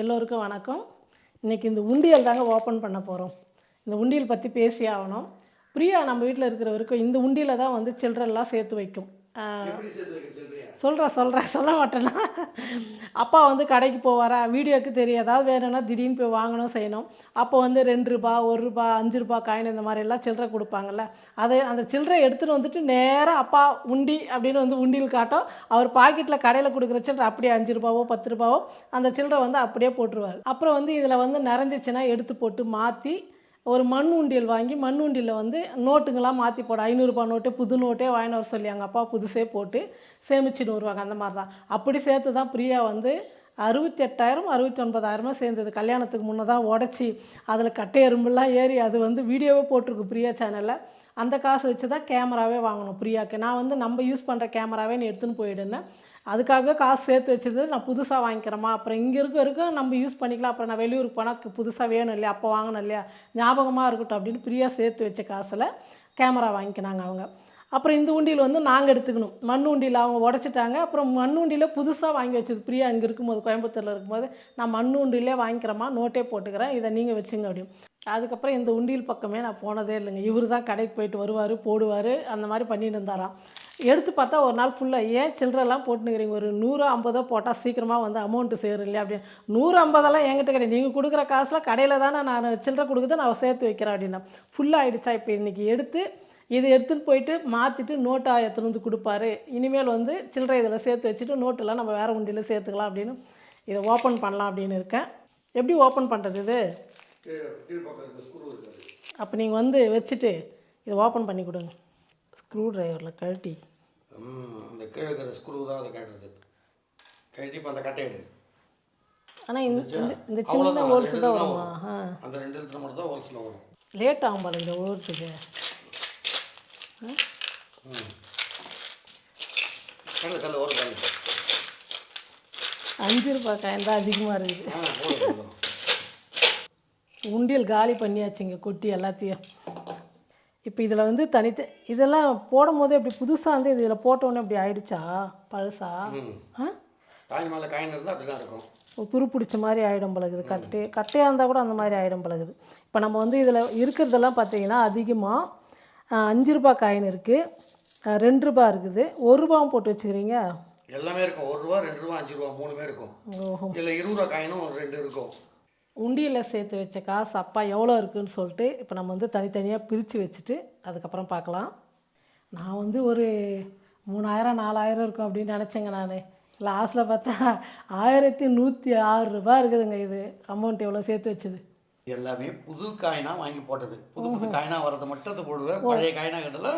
எல்லோருக்கும் வணக்கம். இன்றைக்கி இந்த உண்டியல் தாங்க ஓப்பன் பண்ண போகிறோம் இந்த உண்டியல் பற்றி பேசி ஆகணும். பிரியா நம்ம வீட்டில் இருக்கிற வரைக்கும் இந்த உண்டியில் தான் வந்து சில்ட்ரன்லாம் சேர்த்து வைக்கும். சொல்கிறேன் சொல்கிறேன் சொல்ல மாட்டேன்னா. அப்பா வந்து கடைக்கு போவாரா? வீடியோக்கு தெரியும். ஏதாவது வேணும்னா திடீர்னு போய் வாங்கணும் செய்யணும். அப்போ வந்து ரெண்டு ரூபா ஒரு ரூபா அஞ்சு ரூபா காயின் இந்த மாதிரி எல்லாம் சில்லறை கொடுப்பாங்கல்ல. அதை அந்த சில்லறை எடுத்துகிட்டு வந்துட்டு நேராக அப்பா உண்டி அப்படின்னு வந்து உண்டியில் காட்டும். அவர் பாக்கெட்டில் கடையில் கொடுக்குற சில்லறை அப்படியே அஞ்சு ரூபாவோ பத்து ரூபாவோ அந்த சில்லறை வந்து அப்படியே போட்டுருவார். அப்புறம் வந்து இதில் வந்து நிறைஞ்சிச்சுன்னா எடுத்து போட்டு மாற்றி ஒரு மண் உண்டியல் வாங்கி மண் உண்டியில் வந்து நோட்டுங்களாம் மாற்றி போட. ஐநூறுரூபா நோட்டு புது நோட்டே வாங்கிட்டு வர சொல்லி எங்கள் அப்பா புதுசே போட்டு சேமிச்சுன்னு வருவாங்க அந்த மாதிரி தான். அப்படி சேர்த்து தான் பிரியா வந்து அறுபத்தி எட்டாயிரம் அறுபத்தி ஒன்பதாயிரமா சேர்ந்தது. கல்யாணத்துக்கு முன்னே தான் உடச்சி அதில் கட்டை எறும்புலாம் ஏறி அது வந்து வீடியோவே போட்டிருக்கு பிரியா சேனலில். அந்த காசு வச்சு தான் கேமராவே வாங்கணும் பிரியாவுக்கு நான் வந்து நம்ம யூஸ் பண்ணுற கேமராவே நீ எடுத்துன்னு போயிடுனேன். அதுக்காக காசு சேர்த்து வச்சுருந்து நான் புதுசாக வாங்கிக்கிறேம்மா. அப்புறம் இங்கே இருக்க இருக்க நம்ம யூஸ் பண்ணிக்கலாம். அப்புறம் நான் வெளியூருக்கு போனால் புதுசாக வேணும் இல்லையா? அப்போ வாங்கணும் இல்லையா? ஞாபகமாக இருக்கட்டும் அப்படின்னு ஃப்ரீயாக சேர்த்து வச்ச காசில் கேமரா வாங்கிக்கினாங்க அவங்க. அப்புறம் இந்த உண்டியில் வந்து நாங்கள் எடுத்துக்கணும். மண் உண்டியில் அவங்க உடச்சிட்டாங்க. அப்புறம் மண் உண்டியில் புதுசாக வாங்கி வச்சது பிரியா இங்கே இருக்கும்போது கோயம்புத்தூரில் இருக்கும்போது நான் மண் உண்டியிலே வாங்கிக்கிறேம்மா நோட்டே போட்டுக்கிறேன். இதை நீங்கள் வச்சுங்க அப்படின்னு. அதுக்கப்புறம் இந்த உண்டியல் பக்கமே நான் போனதே இல்லைங்க. இவர் தான் கடைக்கு போயிட்டு வருவார் போடுவார் அந்த மாதிரி பண்ணிட்டு இருந்தாராம் எடுத்து பார்த்தா ஒரு நாள் ஃபுல்லாக ஏன் சில்லறெல்லாம் போட்டுனுக்கிறீங்க ஒரு நூறு ஐம்பதோ போட்டால் சீக்கிரமாக வந்து அமௌண்ட்டு சேரும் இல்லையா அப்படின்னு. நூறு ஐம்பதெல்லாம் என்கிட்ட கிடையாது. நீங்கள் கொடுக்குற காசில் கடையில் தானே நான் சில்லற கொடுக்குறது நான் சேர்த்து வைக்கிறேன் அப்படின்னா. ஃபுல்லாக ஆகிடுச்சா இப்போ இன்றைக்கி எடுத்து இது எடுத்துகிட்டு போயிட்டு மாற்றிட்டு நோட்டாக எடுத்துன்னு வந்து கொடுப்பாரு. இனிமேல் வந்து சில்லறை இதில் சேர்த்து வச்சுட்டு நோட்டெல்லாம் நம்ம வேறு உண்டியில் சேர்த்துக்கலாம் அப்படின்னு இதை ஓப்பன் பண்ணலாம் அப்படின்னு இருக்கேன். எப்படி ஓப்பன் பண்ணுறது இது? அப்போ நீங்கள் வந்து வச்சுட்டு இதை ஓப்பன் பண்ணி கொடுங்க. ஸ்க்ரூ ட்ரைவரில் கழட்டி. அந்த கீழே இருக்கிற ஸ்க்ரூ தான் அதை கட்டுறது கட்டி இப்போ அந்த கட்டை எடு ஆனால் இந்த இந்த சின்ன ஹோல்ஸ் தான் வருமா. ஆ. அந்த ரெண்டு இடத்துல மட்டும் தான் ஹோல்ஸில் வரும். லேட் ஆகும் போல இந்த கல்லு அஞ்சு ரூபாய் காயின் தான் அதிகமாக இருக்குது. உண்டியல் காலி பண்ணியாச்சுங்க கொட்டி எல்லாத்தையும். இப்போ இதில் வந்து தனித்த இதெல்லாம் போடும் போது இப்படி புதுசாக வந்து இதில் போட்டோன்னே இப்படி ஆயிடுச்சா? பழசா? ஆ? காய் மேலே காயின் இருந்தால் அப்படி தான் இருக்கும் துரு பிடிச்ச மாதிரி ஆகிடும் பழகுது. கட்டு கட்டையாக இருந்தால் கூட அந்த மாதிரி ஆகிடும் பழகுது. இப்போ நம்ம வந்து இதில் இருக்கிறதெல்லாம் பார்த்தீங்கன்னா அதிகமாக அஞ்சு ரூபாய் காயின் இருக்குது ரெண்டு ரூபாய் இருக்குது. ஒரு ரூபாவும் போட்டு வச்சுக்கிறீங்க? எல்லாமே இருக்கும். ஒரு ரூபா ரெண்டு ரூபா அஞ்சு ரூபா மூணுமே இருக்கும். ஓஹோ. இருபது ரூபா காயினும் ரெண்டு இருக்கும். உண்டியில் சேர்த்து வச்ச காசு அப்பா எவ்வளோ இருக்குன்னு சொல்லிட்டு இப்போ நம்ம வந்து தனித்தனியாக பிரித்து வச்சுட்டு அதுக்கப்புறம் பார்க்கலாம். நான் வந்து ஒரு மூணாயிரம் நாலாயிரம் இருக்கும் அப்படின்னு நினச்சேங்க நான். லாஸ்ட்டில் பார்த்தா ஆயிரத்தி நூற்றி ஆறு ரூபாய் இருக்குதுங்க இது. அமௌண்ட் எவ்வளோ சேர்த்து வச்சது? எல்லாமே புது காயினா வாங்கி போட்டது. புது புது காயினா வரதை மட்டும் அதை போடுவேன். பழைய காயினா கட்டல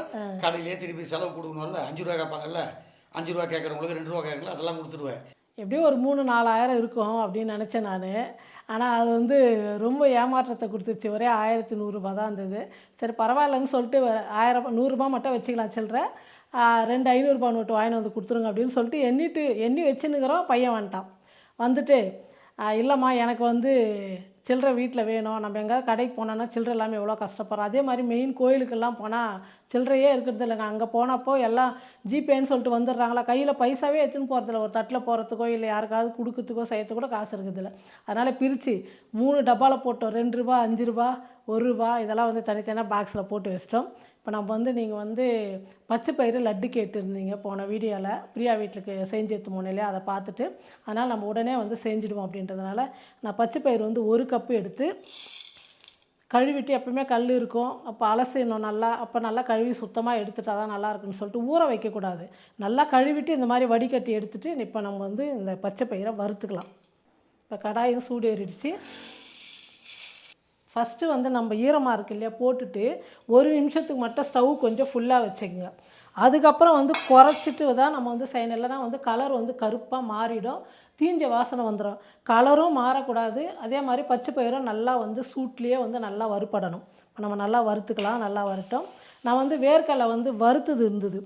கடையிலே திருப்பி செலவு கொடுக்கணும்ல. அஞ்சு ரூபா கேட்பாங்கல்ல. அஞ்சு ரூபா கேட்குறவங்களுக்கு ரெண்டு ரூபா கேட்குறீங்களா? அதெல்லாம் கொடுத்துருவேன். எப்படியும் ஒரு மூணு நாலாயிரம் இருக்கும் அப்படின்னு நினச்சேன் நான். ஆனால் அது வந்து ரொம்ப ஏமாற்றத்தை கொடுத்துருச்சு. ஒரே ஆயிரத்தி நூறுரூபா தான் இருந்தது. சரி பரவாயில்லன்னு சொல்லிட்டு ஆயிரம் நூறுரூபா மட்டும் வச்சுக்கலாம் சில்லற. ரெண்டு ஐநூறுரூபா நோட்டு வாங்கிட்டு வந்து கொடுத்துருங்க அப்படின்னு சொல்லிட்டு எண்ணிட்டு எண்ணி வச்சுன்னுக்கிறோம் பையன் வந்துட்டான். வந்துட்டு இல்லைம்மா எனக்கு வந்து சில்லறை வீட்டில் வேணும். நம்ம எங்கேயாவது கடைக்கு போனோன்னா சில்லறை இல்லாமல் எவ்வளோ கஷ்டப்படுறோம். அதே மாதிரி மெயின் கோயிலுக்கெல்லாம் போனால் சில்லறையே இருக்கிறது இல்லைங்க. அங்கே போனப்போ எல்லாம் ஜிபேன்னு சொல்லிட்டு வந்துடுறாங்களா? கையில் பைசாவே எடுத்துன்னு போகிறதில்ல ஒரு தட்டில் போகிறதுக்கோ இல்லை யாருக்காவது கொடுக்கறதுக்கோ செய்யறதுக்கு கூட காசு இருக்குதில்ல அதனால் பிரித்து மூணு டப்பாவில் போட்டோம். ரெண்டு ரூபா அஞ்சு ரூபா ஒரு ரூபா இதெல்லாம் வந்து தனித்தனியாக பாக்ஸில் போட்டு வச்சிட்டோம். இப்போ நம்ம வந்து நீங்கள் வந்து பச்சை பயிறு லட்டு கேட்டுருந்தீங்க போன வீடியோவில் பிரியா வீட்டுக்கு செஞ்சு எடுத்து போனேன் அதை பார்த்துட்டு. அதனால் நம்ம உடனே வந்து செஞ்சுடுவோம் அப்படின்றதுனால நான் பச்சை பயிறு வந்து ஒரு கப்பு எடுத்து கழுவிட்டு எப்பவுமே கல் இருக்கும். அப்போ அலசிடணும் நல்லா அப்போ நல்லா கழுவி சுத்தமாக எடுத்துட்டா தான் நல்லா இருக்குன்னு சொல்லிட்டு ஊற வைக்கக்கூடாது நல்லா கழுவிட்டு இந்த மாதிரி வடிகட்டி எடுத்துகிட்டு இப்போ நம்ம வந்து இந்த பச்சை பயிரை வறுத்துக்கலாம். இப்போ கடாயும் சூடு ஏறிடுச்சு ஃபஸ்ட்டு வந்து நம்ம ஈரமாக இருக்கு இல்லையா போட்டுட்டு ஒரு நிமிஷத்துக்கு மட்டும் ஸ்டவ் கொஞ்சம் ஃபுல்லாக வச்சுக்கோங்க. அதுக்கப்புறம் வந்து குறைச்சிட்டு தான் நம்ம வந்து செய்யணும். இல்லைன்னா வந்து கலர் வந்து கருப்பாக மாறிடும். தீஞ்ச வாசனை வந்துடும் கலரும் மாறக்கூடாது. அதே மாதிரி பச்சை பயிரும் நல்லா வந்து சூட்லேயே வந்து நல்லா வறுப்படணும் நம்ம நல்லா வறுத்துக்கலாம் நல்லா வறுட்டோம் நான் வந்து வேர்க்கடலை வந்து வறுத்தது இருந்தது.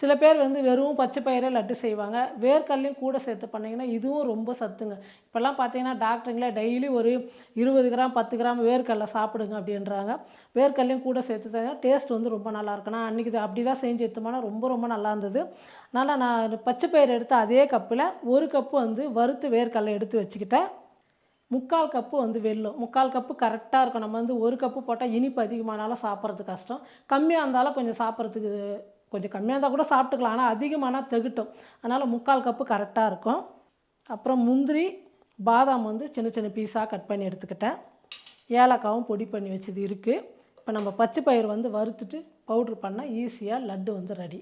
சில பேர் வந்து வெறும் பச்சை பயிரை லட்டு செய்வாங்க. வேர்க்கடலையும் கூட சேர்த்து பண்ணிங்கன்னா இதுவும் ரொம்ப சத்துங்க. இப்போல்லாம் பார்த்தீங்கன்னா டாக்டருங்களே டெய்லி ஒரு இருபது கிராம் பத்து கிராம் வேர்க்கடலை சாப்பிடுங்க அப்படின்றாங்க. வேர்க்கடலையும் கூட சேர்த்து செஞ்சால் டேஸ்ட் வந்து ரொம்ப நல்லா இருக்கும். நான் அன்றைக்கி அப்படி தான் செஞ்சு எடுத்தோம்னா ரொம்ப ரொம்ப நல்லா இருந்தது. அதனால் நான் பச்சை பயிர் எடுத்து அதே கப்பில் ஒரு கப்பு வந்து வறுத்து வேர்க்கடலை எடுத்து வச்சுக்கிட்டேன். முக்கால் கப்பு வந்து வெல்லும். முக்கால் கப்பு கரெக்டாக இருக்கும். நம்ம வந்து ஒரு கப்பு போட்டால் இனிப்பு அதிகமானாலும் சாப்பிட்றது கஷ்டம். கம்மியாக இருந்தாலும் கொஞ்சம் சாப்பிட்றதுக்கு கொஞ்சம் கம்மியாக இருந்தால் கூட சாப்பிட்டுக்கலாம். ஆனால் அதிகமானால் திகட்டும். அதனால் முக்கால் கப்பு கரெக்டாக இருக்கும். அப்புறம் முந்திரி பாதாம் வந்து சின்ன சின்ன பீஸாக கட் பண்ணி எடுத்துக்கிட்டேன். ஏலக்காவும் பொடி பண்ணி வச்சது இருக்குது இப்போ நம்ம பச்சை பயிர் வந்து வறுத்துட்டு பவுட்ரு பண்ணால் ஈஸியாக லட்டு வந்து ரெடி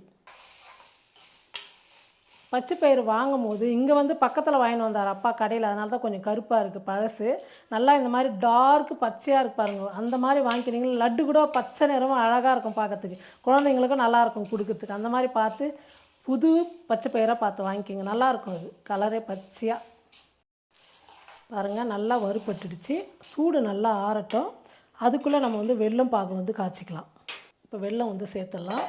பச்சை பயிர் வாங்கும் போது இங்கே வந்து பக்கத்தில் வாங்கிட்டு வந்தார் அப்பா கடையில். அதனால தான் கொஞ்சம் கருப்பாக இருக்குது பழசு. நல்லா இந்த மாதிரி டார்க் பச்சையாக இருக்கு பாருங்க. அந்த மாதிரி வாங்கிக்கினீங்கன்னா லட்டு கூட பச்சை நிறமும் அழகாக இருக்கும் பார்க்கறதுக்கு குழந்தைங்களுக்கும் நல்லாயிருக்கும் கொடுக்கறதுக்கு. அந்த மாதிரி பார்த்து புது பச்சை பயிராக பார்த்து வாங்கிக்கோங்க. நல்லாயிருக்கும் அது. கலரே பச்சையாக பாருங்கள் நல்லா வறுபட்டுடுச்சு. சூடு நல்லா ஆறட்டும். அதுக்குள்ளே நம்ம வந்து வெல்லம் பாகு வந்து காய்ச்சிக்கலாம். இப்போ வெல்லம் வந்து சேர்த்துடலாம்.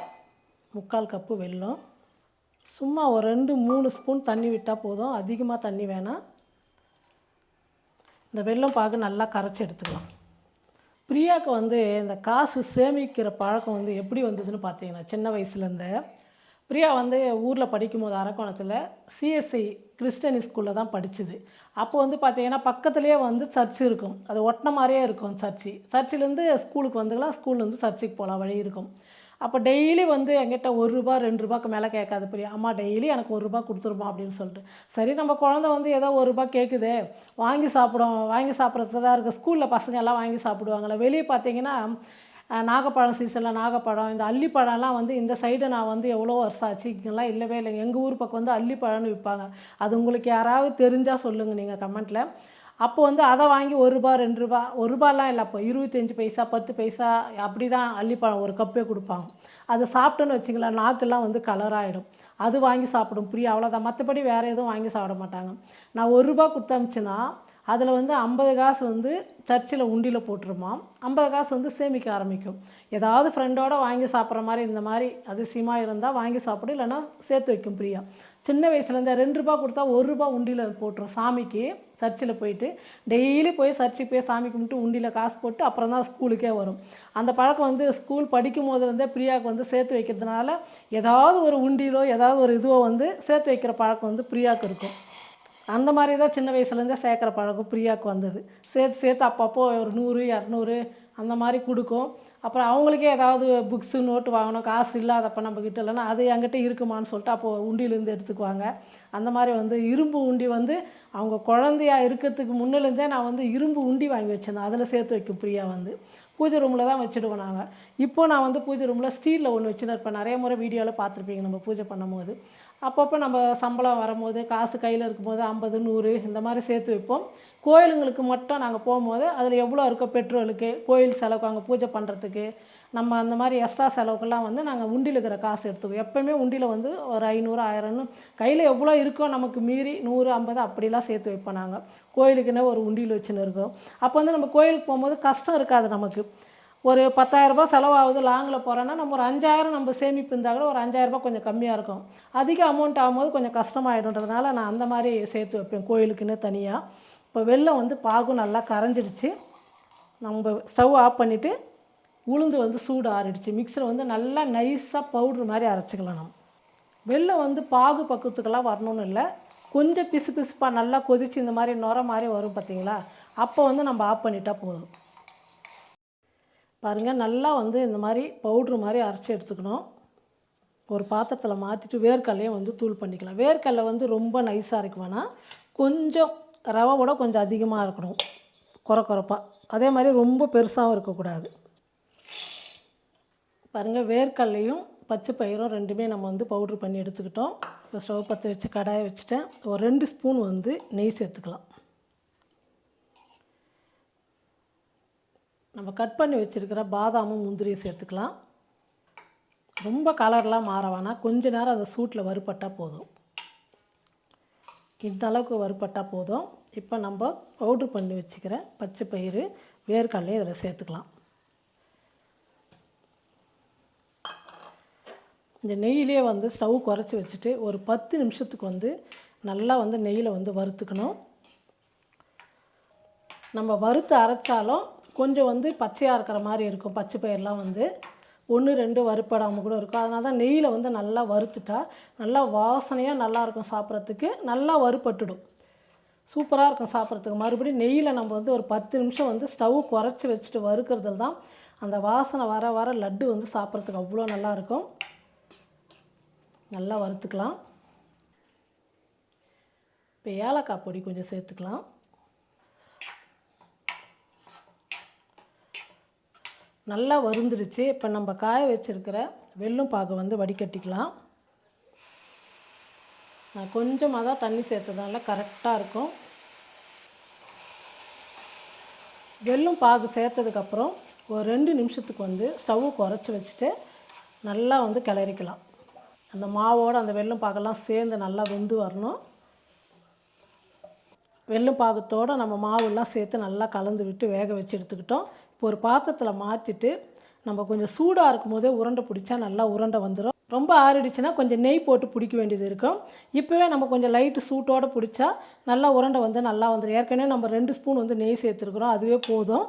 முக்கால் கப்பு வெல்லம். சும்மா ஒரு ரெண்டு மூணு ஸ்பூன் தண்ணி விட்டால் போதும். அதிகமாக தண்ணி வேணாம். இந்த வெள்ளம் பாகு நல்லா கரைச்சி எடுத்துக்கலாம். பிரியாவுக்கு வந்து இந்த காசு சேமிக்கிற பழக்கம் வந்து எப்படி வந்ததுன்னு பார்த்தீங்கன்னா சின்ன வயசுலேருந்தே பிரியா வந்து ஊரில் படிக்கும்போது அரக்கோணத்தில் சிஎஸ்சி கிறிஸ்டியன் ஸ்கூலில் தான் படிச்சுது. அப்போ வந்து பார்த்தீங்கன்னா பக்கத்துலேயே வந்து சர்ச் இருக்கும். அது ஒட்டின மாதிரியே இருக்கும் சர்ச்சு. சர்ச்சிலேருந்து ஸ்கூலுக்கு வந்துக்கலாம். ஸ்கூல்லேருந்து சர்ச்சுக்கு போகலாம். வழி இருக்கும். அப்போ டெய்லி வந்து என்கிட்ட ஒரு ரூபா ரெண்டு ரூபாய்க்கு மேலே கேட்காது பிரியா. அம்மா டெய்லி எனக்கு ஒரு ரூபா கொடுத்துருமா? அப்படின்னு சொல்லிட்டு. சரி நம்ம குழந்தை வந்து ஏதோ ஒரு ரூபா கேட்குது வாங்கி சாப்பிடும் வாங்கி சாப்பிட்றது தான் இருக்குது ஸ்கூலில் பசங்க எல்லாம் வாங்கி சாப்பிடுவாங்களே வெளியே பார்த்தீங்கன்னா நாகப்பழம் சீசனில் நாகப்பழம் இந்த அள்ளிப்பழம்லாம் வந்து இந்த சைடு நான் வந்து எவ்வளோ வருஷம் ஆச்சு? இங்கெல்லாம் இல்லவே இல்லைங்க. எங்கள் ஊர் பக்கம் வந்து அள்ளிப்பழம்னு விற்பாங்க அது உங்களுக்கு யாராவது தெரிஞ்சால் சொல்லுங்கள் நீங்கள் கமெண்ட்டில் அப்போ வந்து அதை வாங்கி ஒரு ரூபா ரெண்டு ரூபா ஒரு ரூபாலாம் இல்லை அப்போ. இருபத்தஞ்சி பைசா பத்து பைசா அப்படி தான் அள்ளிப்பழம் ஒரு கப்பே கொடுப்பாங்க. அது சாப்பிட்டோன்னு வச்சுங்களேன் நாக்கெல்லாம் வந்து கலராகிடும் அது வாங்கி சாப்பிடும். புரியும்? அவ்வளோதான் மற்றபடி வேறு எதுவும் வாங்கி சாப்பிட மாட்டாங்க. நான் ஒரு ரூபா கொடுத்தமிச்சுன்னா அதில் வந்து ஐம்பது காசு வந்து சர்ச்சில் உண்டியில் போட்டுருமாம் ஐம்பது காசு வந்து சேமிக்க ஆரம்பிக்கும். ஏதாவது ஃப்ரெண்டோட வாங்கி சாப்பிட்ற மாதிரி இந்த மாதிரி அதிசயமாக இருந்தால் வாங்கி சாப்பிடும் இல்லைன்னா சேர்த்து வைக்கும் பிரியா. சின்ன வயசுலேருந்தே ரெண்டு ரூபா கொடுத்தா ஒரு ரூபா உண்டியில் போட்டுரும் சாமிக்கு. சர்ச்சில் போயிட்டு டெய்லி போய் சர்ச்சுக்கு போய் சாமி கும்பிட்டு உண்டியில் காசு போட்டு அப்புறம் தான் ஸ்கூலுக்கே வரும். அந்த பழக்கம் வந்து ஸ்கூல் படிக்கும் போதுலேருந்தே பிரியாவுக்கு வந்து சேர்த்து வைக்கிறதுனால ஏதாவது ஒரு உண்டியிலோ ஏதாவது ஒரு இதுவோ வந்து சேர்த்து வைக்கிற பழக்கம் வந்து பிரியாவுக்கு இருக்கும். அந்த மாதிரி தான் சின்ன வயசுலேருந்தே சேர்க்குற பழக்கம் பிரியாவுக்கு வந்தது. சேர்த்து சேர்த்து அப்பப்போ ஒரு நூறு இரநூறு அந்த மாதிரி கொடுக்கும். அப்புறம் அவங்களுக்கே ஏதாவது புக்ஸு நோட்டு வாங்கணும் காசு இல்லாதப்ப நம்ம கிட்ட இல்லைன்னா அது என்கிட்ட இருக்குமான்னு சொல்லிட்டு அப்போது உண்டியிலேருந்து எடுத்துக்குவாங்க. அந்த மாதிரி வந்து இரும்பு உண்டி வந்து அவங்க குழந்தையா இருக்கிறதுக்கு முன்னிலேருந்தே நான் வந்து இரும்பு உண்டி வாங்கி வச்சிருந்தேன். அதில் சேர்த்து வைக்கும் பிரியா வந்து. பூஜை ரூமில் தான் வச்சுடுவோம் நாங்கள் இப்போ நான் வந்து பூஜை ரூமில் ஸ்டீலில் ஒன்று வச்சுன்னு இருப்பேன் நிறைய முறை வீடியோவில் பார்த்துருப்பீங்க நம்ம பூஜை பண்ணும்போது. அப்பப்போ நம்ம சம்பளம் வரும்போது காசு கையில் இருக்கும்போது ஐம்பது நூறு இந்த மாதிரி சேர்த்து வைப்போம். கோயிலுங்களுக்கு மட்டும் நாங்கள் போகும்போது அதில் எவ்வளோ இருக்கோ பெட்ரோலுக்கு கோயில் செலவுக்கு அங்கே பூஜை பண்ணுறதுக்கு நம்ம அந்த மாதிரி எக்ஸ்ட்ரா செலவுக்கெல்லாம் வந்து நாங்கள் உண்டியில் இருக்கிற காசு எடுத்துக்குவோம். எப்போயுமே உண்டியில் வந்து ஒரு ஐநூறு ஆயிரம்னு கையில் எவ்வளோ இருக்கோ நமக்கு மீறி நூறு ஐம்பது அப்படிலாம் சேர்த்து வைப்போம் நாங்கள் கோயிலுக்குன்னே ஒரு உண்டியில் வச்சுன்னு இருக்கோம். அப்போ வந்து நம்ம கோயிலுக்கு போகும்போது கஷ்டம் இருக்காது நமக்கு. ஒரு பத்தாயிரரூபா செலவாகுது லாங்கில் போகிறோன்னா நம்ம ஒரு அஞ்சாயிரம் நம்ம சேமிப்பு இருந்தால் கூட ஒரு அஞ்சாயிரரூபா கொஞ்சம் கம்மியாக இருக்கும். அதிக அமௌண்ட் ஆகும்போது கொஞ்சம் கஷ்டமாயிடுன்றதுனால நான் அந்த மாதிரி சேர்த்து வைப்பேன் கோயிலுக்குன்னு தனியாக இப்போ வெள்ளம் வந்து பாகும் நல்லா கரைஞ்சிடுச்சு. நம்ம ஸ்டவ் ஆஃப் பண்ணிவிட்டு உளுந்து வந்து சூடு ஆறிடுச்சு. மிக்ஸில் வந்து நல்லா நைஸாக பவுட்ரு மாதிரி அரைச்சிக்கலாம் நம்ம. வெள்ளம் வந்து பாகு பக்குவத்துக்கெல்லாம் வரணும்னு இல்லை. கொஞ்சம் பிசு பிசுப்பாக நல்லா கொதிச்சு இந்த மாதிரி நுர மாதிரி வரும் பார்த்தீங்களா அப்போ வந்து நம்ம ஆஃப் பண்ணிட்டா போதும். பாருங்கள் நல்லா வந்து இந்த மாதிரி பவுட்ரு மாதிரி அரைச்சி எடுத்துக்கணும். ஒரு பாத்திரத்தில் மாற்றிட்டு வேர்க்கடலையும் வந்து தூள் பண்ணிக்கலாம். வேர்க்கடலை வந்து ரொம்ப நைஸாக இருக்கு வேணால் கொஞ்சம் ரவை கூட கொஞ்சம் அதிகமாக இருக்கணும். குறை குறைப்பாக அதே மாதிரி ரொம்ப பெருசாகவும் இருக்கக்கூடாது. பாருங்கள் வேர்க்கடலையும் பச்சை பயிரும் ரெண்டுமே நம்ம வந்து பவுட்ரு பண்ணி எடுத்துக்கிட்டோம். இப்போ ஸ்டவ் பற்ற வச்சு கடாயை வச்சுட்டேன். ஒரு ரெண்டு ஸ்பூன் வந்து நெய் சேர்த்துக்கலாம். நம்ம கட் பண்ணி வச்சுருக்கிற பாதாமும் முந்திரியும் சேர்த்துக்கலாம். ரொம்ப கலர்லாம் மாற வேணாம். கொஞ்ச நேரம் அந்த சூட்டில் வறுபட்டால் போதும். இந்த அளவுக்கு வறுபட்டால் போதும். இப்போ நம்ம பவுட்ரு பண்ணி வச்சுக்கிற பச்சை பயிறு வேர்க்கடலையும் இதில் சேர்த்துக்கலாம். இந்த நெய்யிலே வந்து ஸ்டவ் குறைச்சி வச்சுட்டு ஒரு பத்து நிமிஷத்துக்கு வந்து நல்லா வந்து நெய்யில் வந்து வறுத்துக்கணும். நம்ம வறுத்து அரைச்சாலும் கொஞ்சம் வந்து பச்சையாக இருக்கிற மாதிரி இருக்கும். பச்சை பயிரெலாம் வந்து ஒன்று ரெண்டு வறுப்படாமல் கூட இருக்கும். அதனால தான் நெய்யில் வந்து நல்லா வறுத்துட்டா நல்லா வாசனையாக நல்லாயிருக்கும் சாப்பிட்றதுக்கு. நல்லா வறுபட்டுடும். சூப்பராக இருக்கும் சாப்பிட்றதுக்கு. மறுபடியும் நெய்யில் நம்ம வந்து ஒரு பத்து நிமிஷம் வந்து ஸ்டவ் குறைச்சி வச்சுட்டு வறுக்கிறதுல தான் அந்த வாசனை வர வர லட்டு வந்து சாப்பிட்றதுக்கு அவ்வளோ நல்லாயிருக்கும் நல்லா வறுத்துக்கலாம். இப்போ ஏலக்காய் பொடி கொஞ்சம் சேர்த்துக்கலாம். நல்லா வருந்துருச்சு இப்போ நம்ம காய வச்சுருக்கிற வெல்லும் பாகு வந்து வடிகட்டிக்கலாம். நான் கொஞ்சமாக தான் தண்ணி சேர்த்ததுனால கரெக்டாக இருக்கும். வெல்லும் பாகு சேர்த்ததுக்கப்புறம் ஒரு ரெண்டு நிமிஷத்துக்கு வந்து ஸ்டவ் குறைச்சி வச்சுட்டு நல்லா வந்து கிளறிக்கலாம். அந்த மாவோடு அந்த வெல்லும் பாகெல்லாம் சேர்ந்து நல்லா வெந்து வரணும். வெல்லம் பாகத்தோடு நம்ம மாவுலாம் சேர்த்து நல்லா கலந்து விட்டு வேக வச்சு எடுத்துக்கிட்டோம். இப்போ ஒரு பாத்திரத்தில் மாற்றிட்டு நம்ம கொஞ்சம் சூடாக இருக்கும் போதே உருண்டை பிடிச்சா நல்லா உருண்டை வந்துடும் ரொம்ப ஆறிடுச்சுன்னா கொஞ்சம் நெய் போட்டு பிடிக்க வேண்டியது இருக்கும். இப்போவே நம்ம கொஞ்சம் லைட்டு சூட்டோடு பிடிச்சா நல்லா உருண்டை வந்து நல்லா வந்துடும் ஏற்கனவே நம்ம ரெண்டு ஸ்பூன் வந்து நெய் சேர்த்துருக்குறோம். அதுவே போதும்.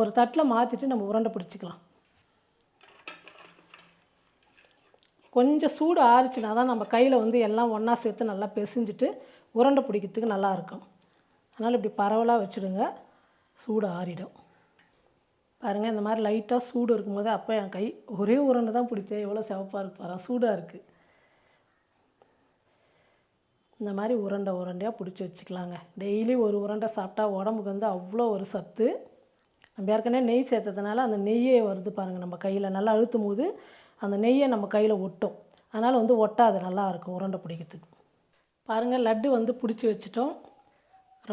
ஒரு தட்டில் மாற்றிட்டு நம்ம உருண்டை பிடிச்சிக்கலாம். கொஞ்சம் சூடு ஆறிச்சுனா தான் நம்ம கையில் வந்து எல்லாம் ஒன்றா சேர்த்து நல்லா பிசைஞ்சிட்டு உருண்டை பிடிக்கிறதுக்கு நல்லாயிருக்கும் அதனால் இப்படி பரவலாக வச்சுடுங்க. சூடு ஆறிடும். பாருங்கள் இந்த மாதிரி லைட்டாக சூடு இருக்கும்போது அப்போ என் கை ஒரே உருண்டை தான் பிடிச்சேன் எவ்வளோ சிவப்பாக இருக்கு பாரு சூடாக இருக்குது இந்த மாதிரி உருண்டை உருண்டையாக பிடிச்சி வச்சுக்கலாங்க. டெய்லி ஒரு உருண்டை சாப்பிட்டா உடம்புக்கு வந்து அவ்வளோ ஒரு சத்து. நம்ம ஏற்கனவே நெய் சேர்த்ததுனால அந்த நெய்யே வருது பாருங்கள் நம்ம கையில் நல்லா அழுத்தும் போது அந்த நெய்யை நம்ம கையில் ஒட்டும். அதனால் வந்து ஒட்டாது நல்லா இருக்கும் உருண்டை பிடிக்கிறதுக்கு. பாருங்கள் லட்டு வந்து பிடிச்சி வச்சுட்டோம்.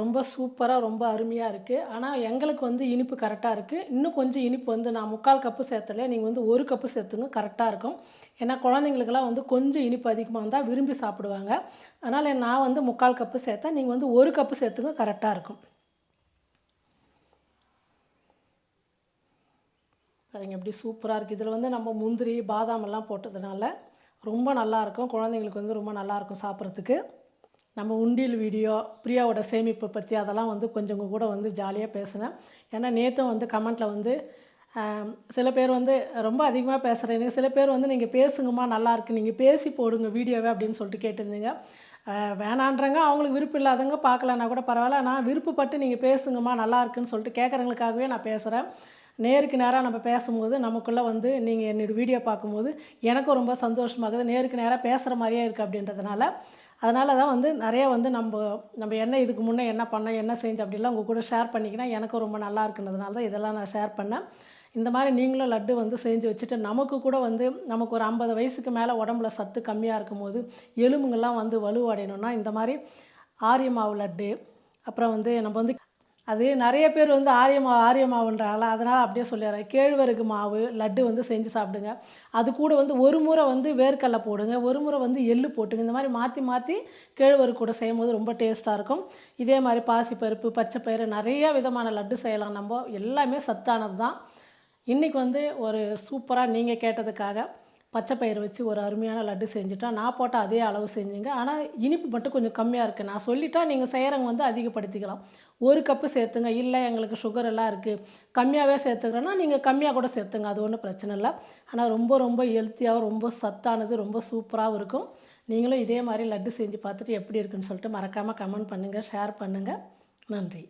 ரொம்ப சூப்பராக ரொம்ப அருமையாக இருக்குது ஆனால் எங்களுக்கு வந்து இனிப்பு கரெக்டாக இருக்குது இன்னும் கொஞ்சம் இனிப்பு வந்து நான் முக்கால் கப்பு சேர்த்தல. நீங்கள் வந்து ஒரு கப்பு சேர்த்துங்க கரெக்டாக இருக்கும். ஏன்னா குழந்தைங்களுக்கெல்லாம் வந்து கொஞ்சம் இனிப்பு அதிகமாக இருந்தால் விரும்பி சாப்பிடுவாங்க. அதனால் நான் வந்து முக்கால் கப்பு சேர்த்தேன். நீங்கள் வந்து ஒரு கப்பு சேர்த்துங்க கரெக்டாக இருக்கும். பாருங்க எப்படி சூப்பராக இருக்குது இதில் வந்து நம்ம முந்திரி பாதாம் எல்லாம் போட்டதுனால ரொம்ப நல்லாயிருக்கும் குழந்தைங்களுக்கு வந்து ரொம்ப நல்லாயிருக்கும் சாப்பிட்றதுக்கு. நம்ம உண்டியல் வீடியோ பிரியாவோட சேமிப்பை பற்றி அதெல்லாம் வந்து கொஞ்சம் கூட வந்து ஜாலியாக பேசினேன். ஏன்னா நேற்றும் வந்து கமெண்ட்டில் வந்து சில பேர் வந்து ரொம்ப அதிகமாக பேசுகிறேன் சில பேர் வந்து நீங்கள் பேசுங்கம்மா நல்லாயிருக்கு நீங்கள் பேசி போடுங்க வீடியோவே அப்படின்னு சொல்லிட்டு கேட்டிருந்தீங்க. வேணான்றங்க அவங்களுக்கு விருப்பம் இல்லாதவங்க பார்க்கலன்னா கூட பரவாயில்ல நான் விருப்பப்பட்டு நீங்கள் பேசுங்கம்மா நல்லா இருக்குன்னு சொல்லிட்டு கேட்குறவங்களுக்காகவே நான் பேசுகிறேன் நேருக்கு நேராக நம்ம பேசும்போது நமக்குள்ளே வந்து நீங்கள் என்னோடய வீடியோ பார்க்கும்போது எனக்கும் ரொம்ப சந்தோஷமாகுது. நேருக்கு நேராக பேசுகிற மாதிரியே இருக்குது அப்படின்றதுனால அதனால தான் வந்து நிறைய வந்து நம்ம நம்ம என்ன இதுக்கு முன்னே என்ன பண்ணோம் என்ன செஞ்சு அப்படிலாம் உங்கள் கூட ஷேர் பண்ணிக்கினா எனக்கும் ரொம்ப நல்லா இருக்குன்றதுனால தான் இதெல்லாம் நான் ஷேர் பண்ணேன். இந்த மாதிரி நீங்களும் லட்டு வந்து செஞ்சு வச்சுட்டு நமக்கு கூட வந்து நமக்கு ஒரு ஐம்பது வயசுக்கு மேலே உடம்புல சத்து கம்மியாக இருக்கும்போது எலும்புங்கள்லாம் வந்து வலுவடையணும்னா இந்த மாதிரி ஆரிய மாவு லட்டு அப்புறம் வந்து நம்ம வந்து அது நிறைய பேர் வந்து ஆரியமாவு ஆரிய மாவுன்றாங்களா அதனால் அப்படியே சொல்லிடுறேன். கேழ்வரகு மாவு லட்டு வந்து செஞ்சு சாப்பிடுங்க. அது கூட வந்து ஒரு முறை வந்து வேர்க்கடலை போடுங்க ஒரு முறை வந்து எள்ளு போட்டுங்க. இந்த மாதிரி மாற்றி மாற்றி கேழ்வரகு கூட செய்யும் போது ரொம்ப டேஸ்ட்டாக இருக்கும். இதே மாதிரி பாசிப்பருப்பு பச்சைப்பயிறு நிறைய விதமான லட்டு செய்யலாம் நம்ம. எல்லாமே சத்தானது தான் இன்றைக்கி வந்து ஒரு சூப்பராக நீங்கள் கேட்டதுக்காக பச்சை பயிறு வச்சு ஒரு அருமையான லட்டு செஞ்சுட்டோம் நான் போட்ட அதே அளவு செஞ்சுங்க. ஆனால் இனிப்பு மட்டும் கொஞ்சம் கம்மியாக இருக்குது நான் சொல்லிட்டா நீங்கள் செய்கிறவங்க வந்து அதிகப்படுத்திக்கலாம். ஒரு கப்பு சேர்த்துங்க. இல்லை எங்களுக்கு சுகர் எல்லாம் இருக்குது கம்மியாகவே சேர்த்துக்கிறோன்னா நீங்கள் கம்மியாக கூட சேர்த்துங்க. அது ஒன்றும் பிரச்சனை இல்லை. ஆனால் ரொம்ப ரொம்ப ஹெல்த்தியாகவும் ரொம்ப சத்தானது ரொம்ப சூப்பராகவும் இருக்கும். நீங்களும் இதே மாதிரி லட்டு செஞ்சு பார்த்துட்டு எப்படி இருக்குன்னு சொல்லிட்டு மறக்காமல் கமெண்ட் பண்ணுங்கள் ஷேர் பண்ணுங்கள் நன்றி.